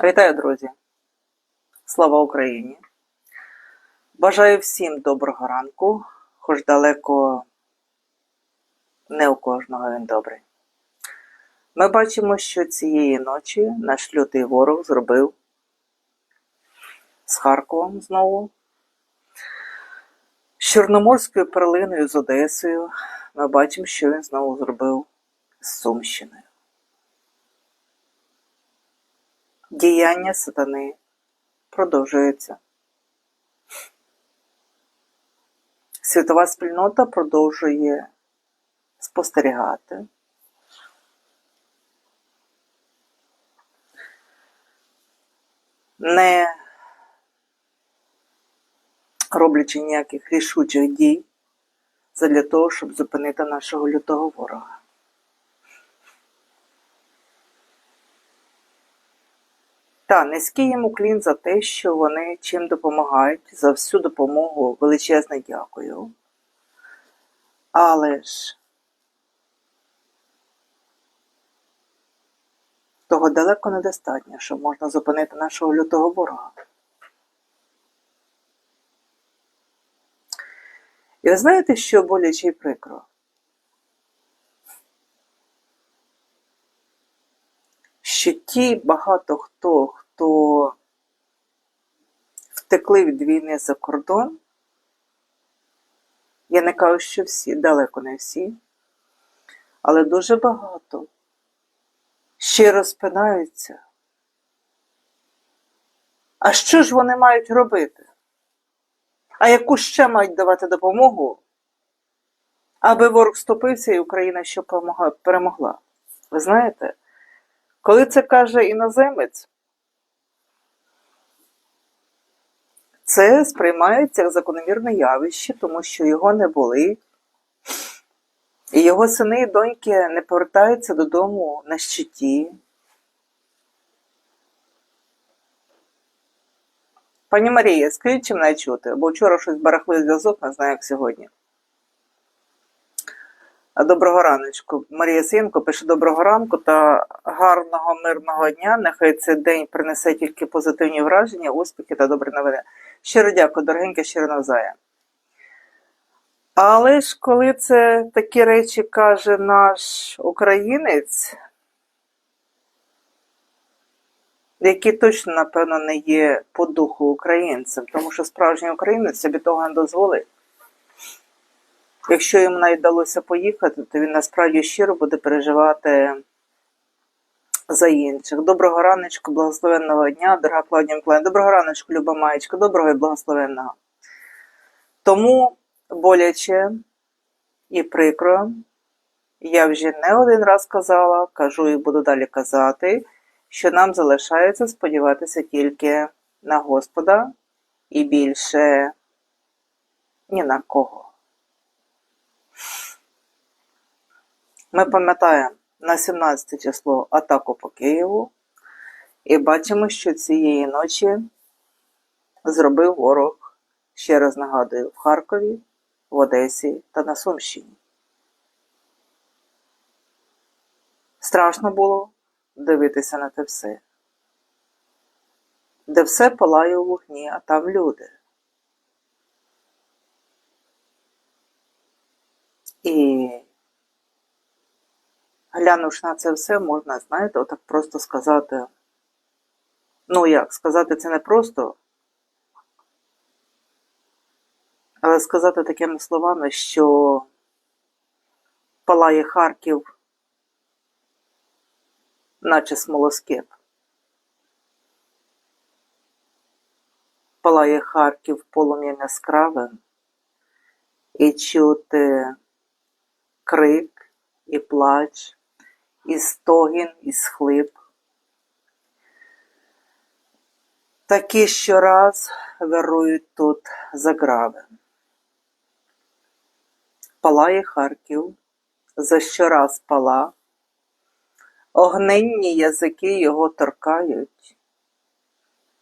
Вітаю, друзі! Слава Україні! Бажаю всім доброго ранку, хоч далеко не у кожного він добрий. Ми бачимо, що цієї ночі наш лютий ворог зробив з Харковом знову, з Чорноморською перлиною з Одесою. Ми бачимо, що він знову зробив з Сумщиною. Діяння сатани продовжується. Світова спільнота продовжує спостерігати. Не роблячи ніяких рішучих дій задля того, щоб зупинити нашого лютого ворога. Та низький йому клін за те, що вони чим допомагають, за всю допомогу величезне дякую. Але ж того далеко недостатньо, щоб можна зупинити нашого лютого ворога. І ви знаєте, що боляче і прикро? що ті багато хто, хто втекли від війни за кордон, я не кажу, що всі, далеко не всі, але дуже багато ще розпинаються. А що ж вони мають робити? А яку ще мають давати допомогу, аби ворог стопився і Україна ще перемогла? Ви знаєте? Коли це каже іноземець, це сприймається як закономірне явище, тому що його не були. І його сини і доньки не повертаються додому на щиті. Пані Марія, скажіть, чи мене чути, бо вчора щось барахлив зв'язок, не знаю, як сьогодні. Доброго раночку. Марія Синко пише доброго ранку та гарного мирного дня. Нехай цей день принесе тільки позитивні враження, успіхи та добрі новини. Щиро дякую, дорогенька, щиро навзаєм. Але ж коли це такі речі каже наш українець, який точно, напевно, не є по духу українцем, тому що справжній українець собі того не дозволить. Якщо йому навіть вдалося поїхати, то він насправді щиро буде переживати за інших. Доброго раночку, благословенного дня, дорога Клавдія Миколаївна. Доброго раночку, Люба Маєчка, доброго і благословенного. Тому боляче і прикро, я вже не один раз казала, кажу і буду далі казати, що нам залишається сподіватися тільки на Господа і більше ні на кого. Ми пам'ятаємо на 17 число атаку по Києву і бачимо, що цієї ночі зробив ворог, ще раз нагадую, в Харкові, в Одесі та на Сумщині. Страшно було дивитися на те все, де все палає у вогні, а там люди. І глянувши на це все, можна, знаєте, отак просто сказати. Ну як, сказати це не просто, але сказати такими словами, що палає Харків, наче смолоскип. Палає Харків полум'ям яскравим і чути крик і плач, і стогін, і схлип. Такі щораз вирують тут заграви. Палає Харків, за щораз пала, огненні язики його торкають,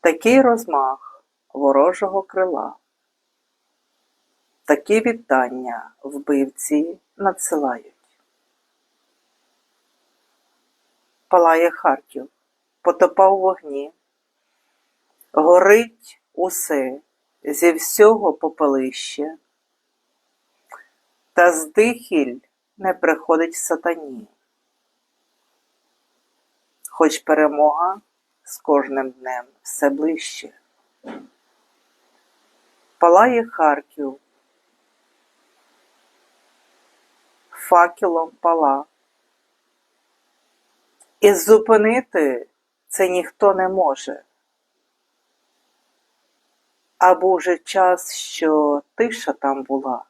такий розмах ворожого крила, такі вітання вбивці надсилають. Палає Харків, потопа у вогні, горить усе зі всього попелище, та здихіль не приходить сатані, хоч перемога з кожним днем все ближче. Палає Харків, факелом пала. І зупинити це ніхто не може. А був же час, що тиша там була.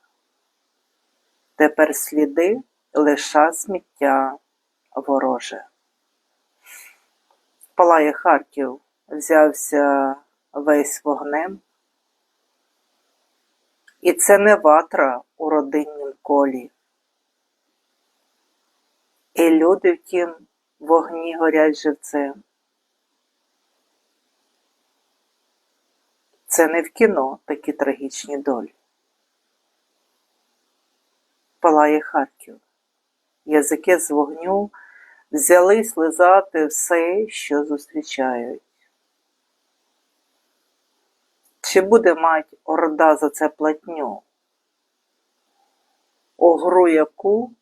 Тепер сліди лиша сміття вороже. Палає Харків, взявся весь вогнем. І це не ватра у родиннім колі. І люди, втім, вогні горять живцем. Це не в кіно такі трагічні долі. Палає Харків. Язики з вогню взялись лизати все, що зустрічають. Чи буде мать орда за це платню? У гру яку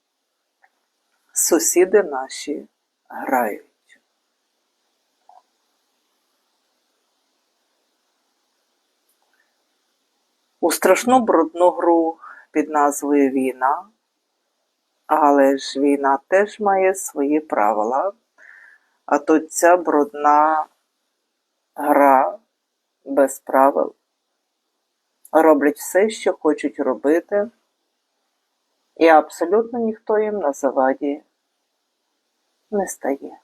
сусіди наші грають. У страшну брудну гру під назвою Війна, але ж війна теж має свої правила, а тут ця брудна гра без правил. Роблять все, що хочуть робити, і абсолютно ніхто їм на заваді не стає.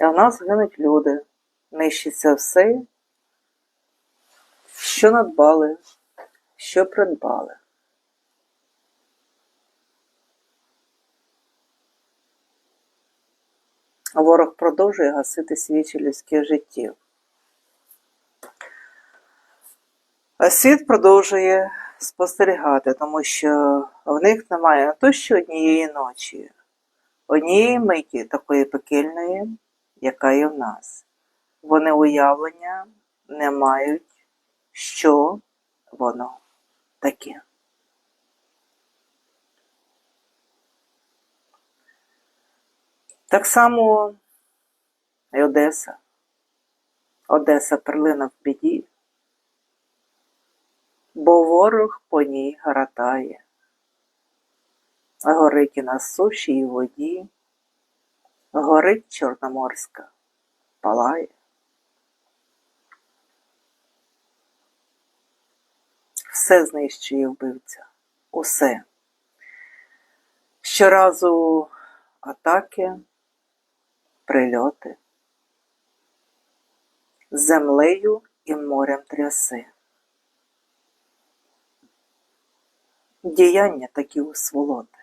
А в нас гинуть люди, нищиться все, що надбали, що придбали. Ворог продовжує гасити свічі людських життів. А світ продовжує спостерігати, тому що в них немає не то що однієї ночі, однієї миті такої пекельної, яка є в нас. Вони уявлення не мають, що воно таке. Так само і Одеса. Одеса перлина в біді, бо ворог по ній гратає. Горить і на суші і воді, горить Чорноморська, палає. Все знищує вбивця, усе. Щоразу атаки, прильоти, землею і морем тряси. Діяння такі у сволоти.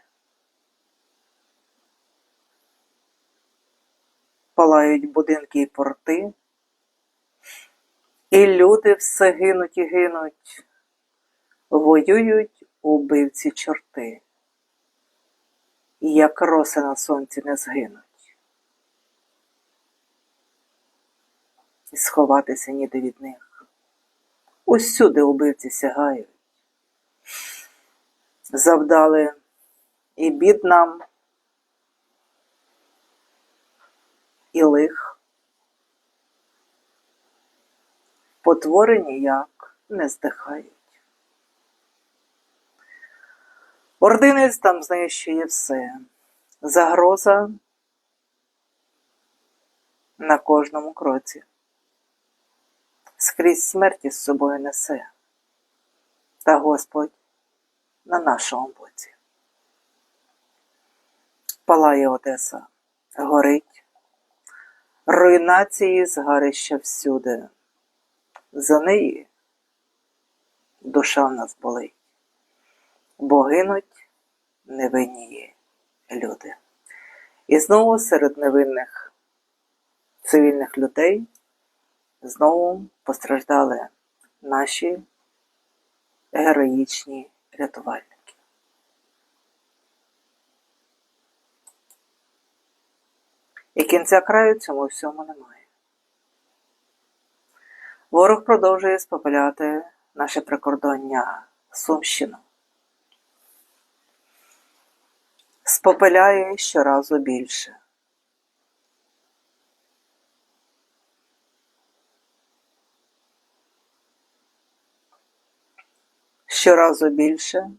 Палають будинки і порти, і люди все гинуть і гинуть, воюють убивці чорти, як роси на сонці не згинуть. І сховатися ніде від них. Усюди убивці сягають. Завдали і бід нам, і лих. Потвори ніяк не здихають. Ординець там знищує все. Загроза на кожному кроці. Скрізь смерті з собою несе. Та Господь на нашому боці. Палає Одеса, горить, руйнації згарища всюди. За неї душа в нас болить, бо гинуть невинні люди. І знову серед невинних цивільних людей знову постраждали наші героїчні рятувальники. І кінця краю цьому всьому немає. Ворог продовжує спопиляти наше прикордоння Сумщину. Спопиляє щоразу більше. Щоразу більше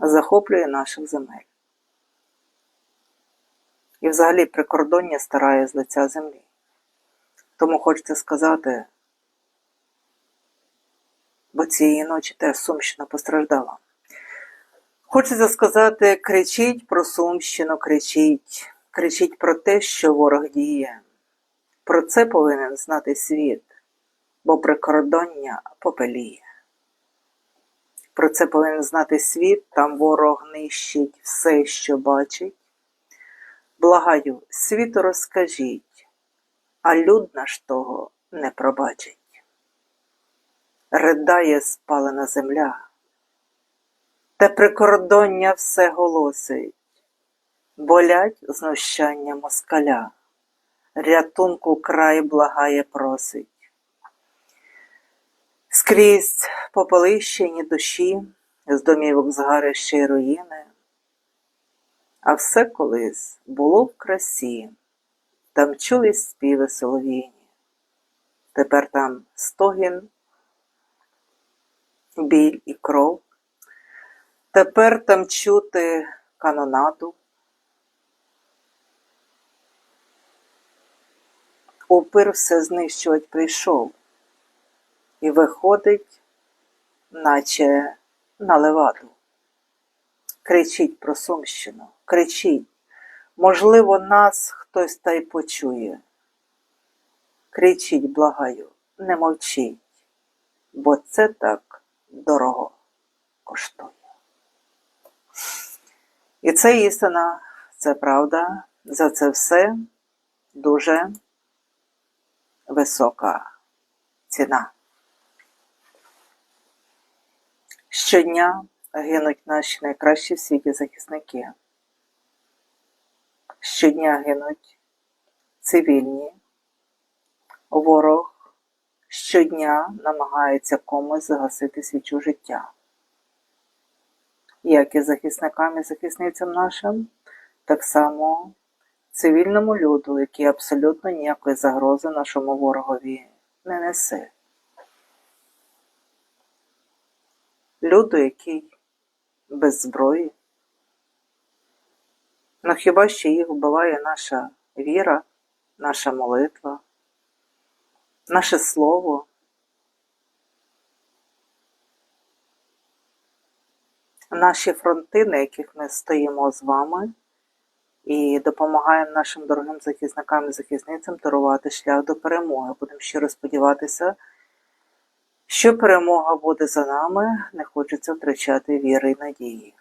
захоплює наших земель. І взагалі прикордоння старає з лиця землі. Тому хочеться сказати, бо цієї ночі теж Сумщина постраждала. Хочеться сказати, кричіть про Сумщину, кричіть, кричіть про те, що ворог діє. Про це повинен знати світ, бо прикордоння попеліє. Про це повинен знати світ, там ворог нищить все, що бачить. Благаю, світу розкажіть, а люд наш того не пробачить. Ридає спалена земля, те прикордоння все голосить, болять знущання москаля, рятунку край благає просить. Скрізь попелищені душі, з домівок згарище й руїни, а все колись було в красі, там чулись співи солов'їні. Тепер там стогін, біль і кров. Тепер там чути канонаду. Упир все знищувати прийшов і виходить, наче на леваду. Кричіть про Сумщину, кричіть. Можливо, нас хтось та й почує. Кричіть, благаю, не мовчіть, бо це так дорого коштує. І це істина, це правда, за це все дуже висока ціна. Щодня гинуть наші найкращі в світі захисники. Щодня гинуть цивільні. Ворог щодня намагається комусь загасити свічу життя. Як і захисникам і захисницям нашим, так само цивільному люду, який абсолютно ніякої загрози нашому ворогові не несе. Люду, який без зброї. Ну хіба що їх вбиває наша віра, наша молитва, наше слово, наші фронти, на яких ми стоїмо з вами і допомагаємо нашим дорогим захисникам і захисницям дарувати шлях до перемоги. Будемо щиро сподіватися, що перемога буде за нами, не хочеться втрачати віри і надії.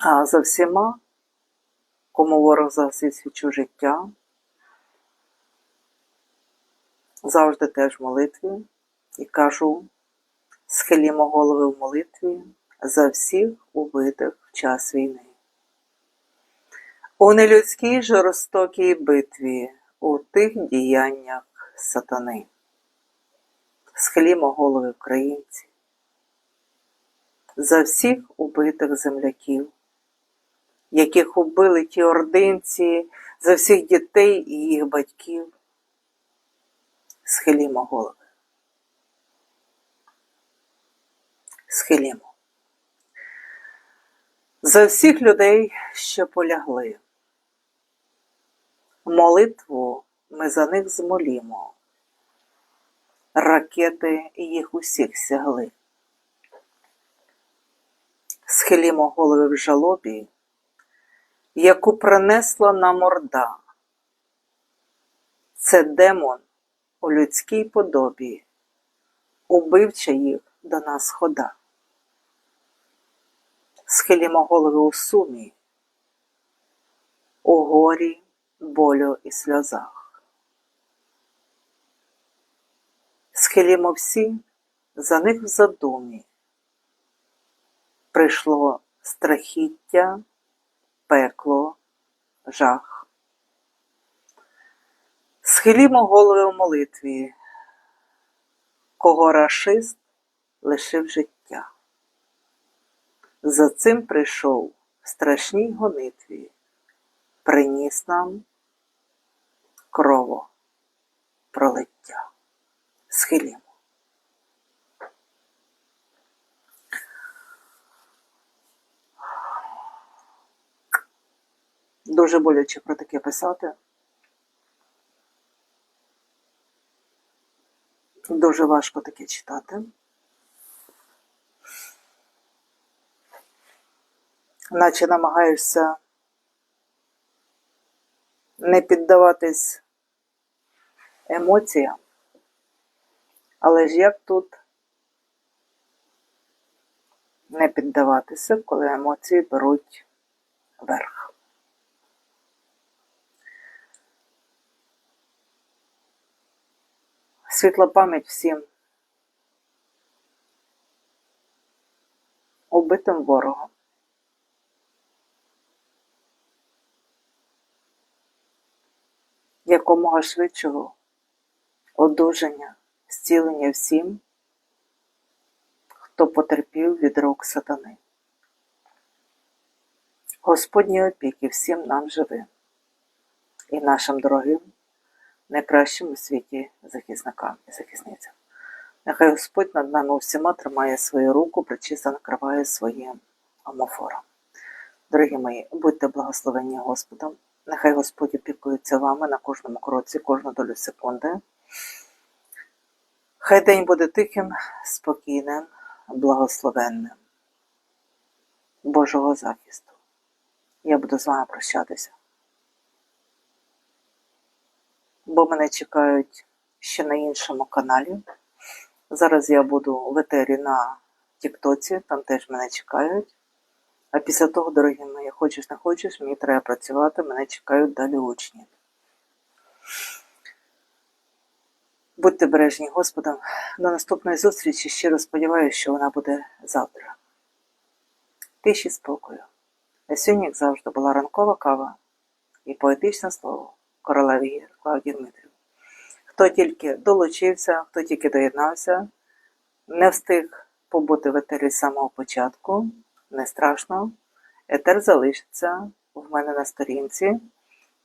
А за всіма, кому ворог загасив свічу життя, завжди теж в молитві і кажу, схилімо голови в молитві за всіх убитих в час війни. У нелюдській жорстокій битві, у тих діяннях сатани. Схилімо голови українці, за всіх убитих земляків, яких убили ті ординці, за всіх дітей і їх батьків. Схилімо голови. Схилімо. За всіх людей, що полягли. Молитву ми за них змолімо. Ракети їх усіх сягли. Схилімо голови в жалобі, яку принесла нам орда. Це демон у людській подобі, убивча їх до нас хода. Схилімо голови у сумі, у горі, болю і сльозах. Схилімо всі за них в задумі. Прийшло страхіття пекло, жах. Схилімо голови в молитві, кого рашист лишив життя. За цим прийшов в страшній гонитві, приніс нам крово пролиття. Схилімо. Дуже боляче про таке писати. Дуже важко таке читати. Наче намагаєшся не піддаватись емоціям. Але ж як тут не піддаватися, коли емоції беруть верх? Світла пам'ять всім убитим ворогом. Якомога швидшого одужання, зцілення всім, хто потерпів від рук сатани. Господні опіки всім нам живим і нашим дорогим, найкращим у світі захисникам і захисницям. Нехай Господь над нами усіма тримає свою руку, причисто накриває своїм омофором. Дорогі мої, будьте благословені Господом. Нехай Господь опікується вами на кожному кроці, кожну долю секунди. Хай день буде тихим, спокійним, благословенним. Божого захисту. Я буду з вами прощатися. Бо мене чекають ще на іншому каналі. Зараз я буду в етері на Тіктоці, там теж мене чекають. А після того, дорогі мої, хочеш не хочеш, мені треба працювати, мене чекають далі учні. Будьте бережні Господом. До наступної зустрічі. Щиро сподіваюся, що вона буде завтра. Тиші спокою. А сьогодні, як завжди, була ранкова кава і поетичне слово королеви гір Клавдії Дмитрів. Хто тільки долучився, хто тільки доєднався, не встиг побути в етері з самого початку, не страшно. Етер залишиться в мене на сторінці.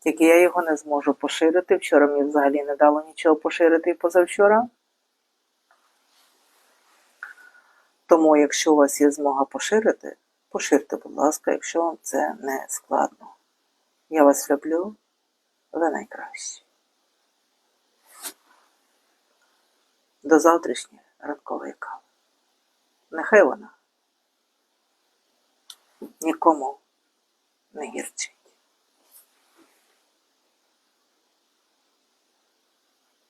Тільки я його не зможу поширити. Вчора мені взагалі не дало нічого поширити і позавчора. Тому, якщо у вас є змога поширити, поширте, будь ласка, якщо вам це не складно. Я вас люблю, ви найкращі. До завтрашньої ранкової кави. Нехай вона нікому не гірчить.